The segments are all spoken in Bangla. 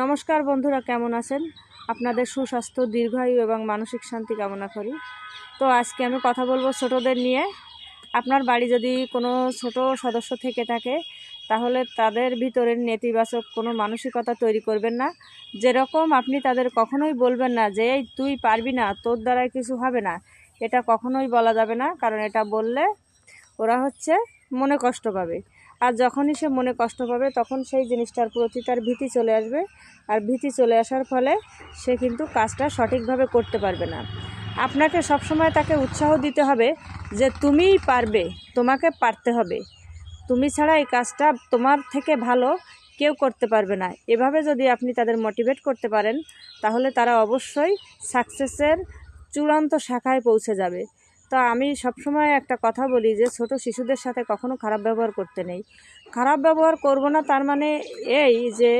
নমস্কার বন্ধুরা, কেমন আছেন? আপনাদের সুস্বাস্থ্য, দীর্ঘায়ু এবং মানসিক শান্তি কামনা করি। তো আজকে আমি কথা বলব ছোটদের নিয়ে। আপনার বাড়ি যদি কোনো ছোট সদস্য থেকে থাকে, তাহলে তাদের ভিতরে নেতিবাচক কোনো মানসিকতা তৈরি করবেন না। যেরকম আপনি তাদের কখনোই বলবেন না যে, এই তুই পারবি না, তোর দ্বারাই কিছু হবে না। এটা কখনোই বলা যাবে না, কারণ এটা বললে ওরা হচ্ছে মনে কষ্ট পাবে। আর যখনই সে মনে কষ্ট পাবে, তখন সেই জিনিসটার প্রতি তার ভীতি চলে আসবে। আর ভীতি চলে আসার ফলে সে কিন্তু কাজটা সঠিকভাবে করতে পারবে না। আপনাকে সবসময় তাকে উৎসাহ দিতে হবে যে তুমিই পারবে, তোমাকে পারতে হবে। তুমি ছাড়া এই কাজটা তোমার থেকে ভালো কেউ করতে পারবে না। এভাবে যদি আপনি তাদের মোটিভেট করতে পারেন, তাহলে তারা অবশ্যই সাকসেসের চূড়ান্ত শাখায় পৌঁছে যাবে। তো আমি সবসময় একটা কথা বলি যে ছোট শিশুদের সাথে কখনো খারাপ ব্যবহার করতে নেই। খারাপ ব্যবহার করব না তার মানে এই যে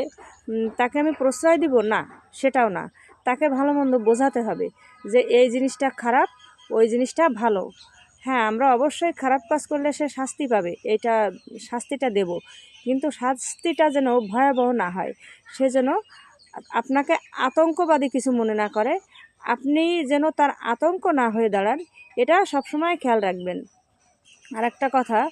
তাকে আমি প্রশ্রয় দিব না, সেটাও না। তাকে ভালো মন্দ বোঝাতে হবে যে এই জিনিসটা খারাপ, ওই জিনিসটা ভালো। হ্যাঁ আমরা অবশ্যই খারাপ কাজ করলে সে শাস্তি পাবে, এটা শাস্তিটা দেব। কিন্তু শাস্তিটা যেন ভয়াবহ না হয়, সে যেন আপনাকে আতঙ্কবাদী কিছু মনে না করে আপনি যেন তার আতঙ্ক না হয়ে দাঁড়ান, এটা সবসময় খেয়াল রাখবেন। আর একটা কথা,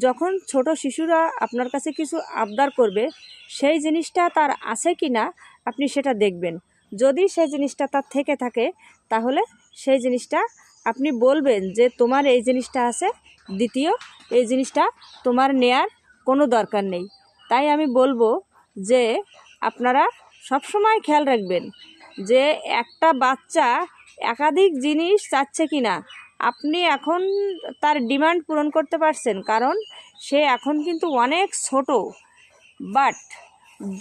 যখন ছোট শিশুরা আপনার কাছে কিছু আবদার করবে, সেই জিনিসটা তার আছে কি না আপনি সেটা দেখবেন। যদি সেই জিনিসটা তার থেকে থাকে, তাহলে সেই জিনিসটা আপনি বলবেন যে, তোমার এই জিনিসটা আছে, দ্বিতীয়, এই জিনিসটা তোমার নেয়ার কোনো দরকার নেই। তাই আমি বলব যে, আপনারা সবসময় খেয়াল রাখবেন। যে একটা বাচ্চা একাধিক জিনিস চাচ্ছে কি না আপনি এখন তার ডিমান্ড পূরণ করতে পারছেন। কারণ সে এখন কিন্তু অনেক ছোট, বাট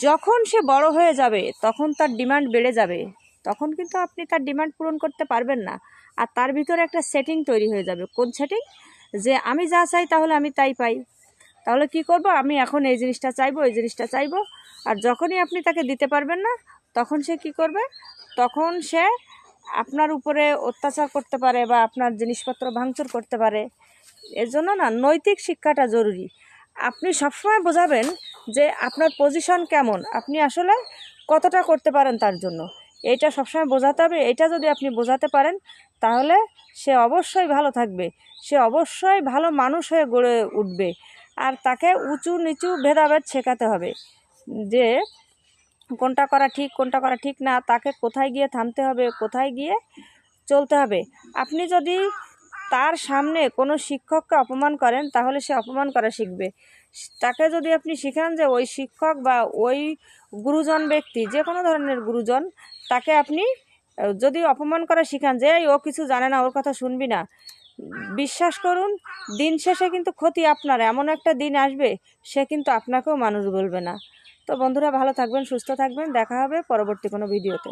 যখন সে বড় হয়ে যাবে, তখন তার ডিমান্ড বেড়ে যাবে। তখন কিন্তু আপনি তার ডিমান্ড পূরণ করতে পারবেন না। আর তার ভিতরে একটা সেটিং তৈরি হয়ে যাবে। কোন সেটিং? যে আমি যা চাই তাহলে আমি তাই পাই। তাহলে কি করব? আমি এখন এই জিনিসটা চাইব, এই জিনিসটা চাইব। আর যখনই আপনি তাকে দিতে পারবেন না, তখন সে কি করবে? তখন সে আপনার উপরে অত্যাচার করতে পারে বা আপনার জিনিসপত্র ভাঙচুর করতে পারে। এর জন্য না নৈতিক শিক্ষাটা জরুরি। আপনি সবসময় বোঝাবেন যে আপনার পজিশন কেমন। আপনি আসলে কতটা করতে পারেন তার জন্য। এইটা সবসময় বোঝাতে হবে। এটা যদি আপনি বোঝাতে পারেন, তাহলে সে অবশ্যই ভালো থাকবে। সে অবশ্যই ভালো মানুষ হয়ে গড়ে উঠবে। আর তাকে উঁচু নিচু ভেদাভেদ শেখাতে হবে যে কোনটা করা ঠিক কোনটা করা ঠিক না তাকে কোথায় গিয়ে থামতে হবে কোথায় গিয়ে চলতে হবে। আপনি যদি তার সামনে কোনো শিক্ষককে অপমান করেন তাহলে সে অপমান করা শিখবে। তাকে যদি আপনি শিখান যে ওই শিক্ষক বা ওই গুরুজন ব্যক্তি যে কোনো ধরনের গুরুজন তাকে আপনি যদি অপমান করা শিখান যে "এই, ও কিছু জানে না ওর কথা শুনবি না। বিশ্বাস করুন, দিন শেষে কিন্তু ক্ষতি আপনার। এমন একটা দিন আসবে, সে কিন্তু আপনাকেও মানুষ বলবে না। তো বন্ধুরা, ভালো থাকবেন, সুস্থ থাকবেন। দেখা হবে পরবর্তী কোনো ভিডিওতে।